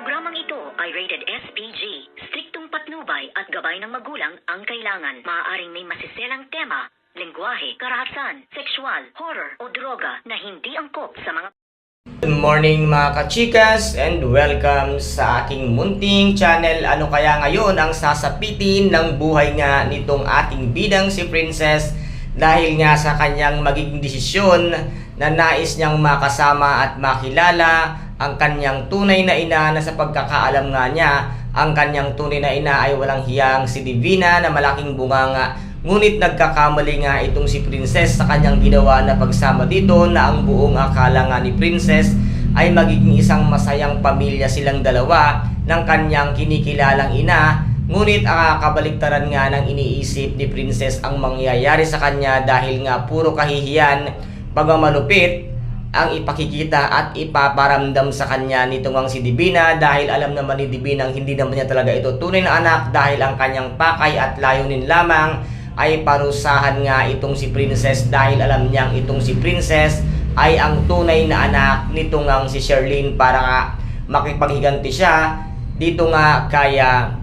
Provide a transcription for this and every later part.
Programang ito ay rated SPG. Striktong patnubay at gabay ng magulang ang kailangan. Maaaring may masiselang tema, lengguwahe, karahasan, sexual, horror o droga na hindi angkop sa mga Good morning mga kachikas and welcome sa aking munting channel. Ano kaya ngayon ang sasapitin ng buhay nga nitong ating bidang si Princess dahil nga sa kanyang magiging desisyon na nais niyang makasama at makilala ang kanyang tunay na ina na sa pagkakaalam nga niya ang kanyang tunay na ina ay walang hiyang si Divina na malaking bunganga Ngunit nagkakamali nga itong si Princess sa kanyang ginawa na pagsama dito na ang buong akala nga ni Princess ay magiging isang masayang pamilya silang dalawa ng kanyang kinikilalang ina. Ngunit ang kabaliktaran nga ng iniisip ni Princess ang mangyayari sa kanya dahil nga puro kahihiyan pagamalupit ang ipakikita at ipaparamdam sa kanya nitong ang si Divina dahil alam naman ni Divina hindi naman niya talaga ito tunay na anak dahil ang kanyang pakay at layunin lamang ay parusahan nga itong si Princess dahil alam niyang itong si Princess ay ang tunay na anak nitong ang si Sherlyn para makipaghiganti siya. Dito nga kaya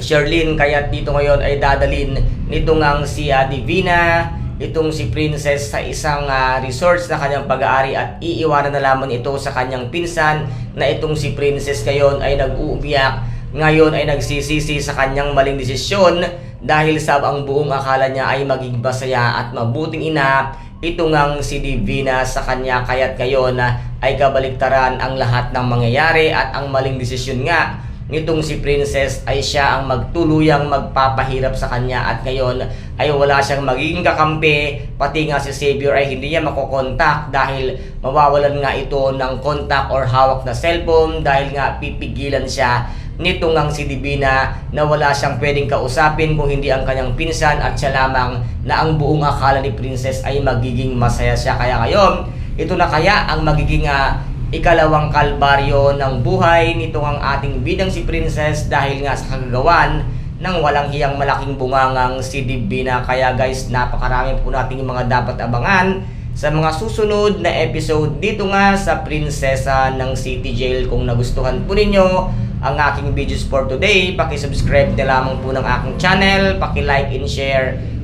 Sherlyn kaya dito ngayon ay dadalin nitong ang si ah, Divina itong si Princess sa isang ah, resort na kanyang pag-aari at iiwanan na lamang ito sa kanyang pinsan na itong si Princess ngayon ay nag-uumiyak ngayon ay nagsisisi sa kanyang maling desisyon dahil sa ang buong akala niya ay maging basaya at mabuting ina ito ngang si Divina sa kanya. Kaya't ngayon ay kabaliktaran ang lahat ng mangyayari at ang maling desisyon nga nitong si Princess ay siya ang magtuluyang magpapahirap sa kanya at ngayon ay wala siyang magiging kakampi. Pati nga si Xavier ay hindi niya makokontak dahil mawawalan nga ito ng kontak or hawak na cellphone dahil nga pipigilan siya nito ngang si Divina na wala siyang pwedeng kausapin kung hindi ang kanyang pinsan at siya lamang na ang buong akala ni Princess ay magiging masaya siya. Kaya ngayon ito na kaya ang magiging ah, ikalawang kalbaryo ng buhay nitong ang ating bidang si Princess dahil nga sa kagagawan ng walang hiyang malaking bungangang si Divina. Kaya guys, napakarami po nating mga dapat abangan sa mga susunod na episode dito nga sa Prinsesa ng City Jail. Kung nagustuhan po ninyo ang aking videos for today, pakisubscribe na lamang po ng aking channel, pakilike and share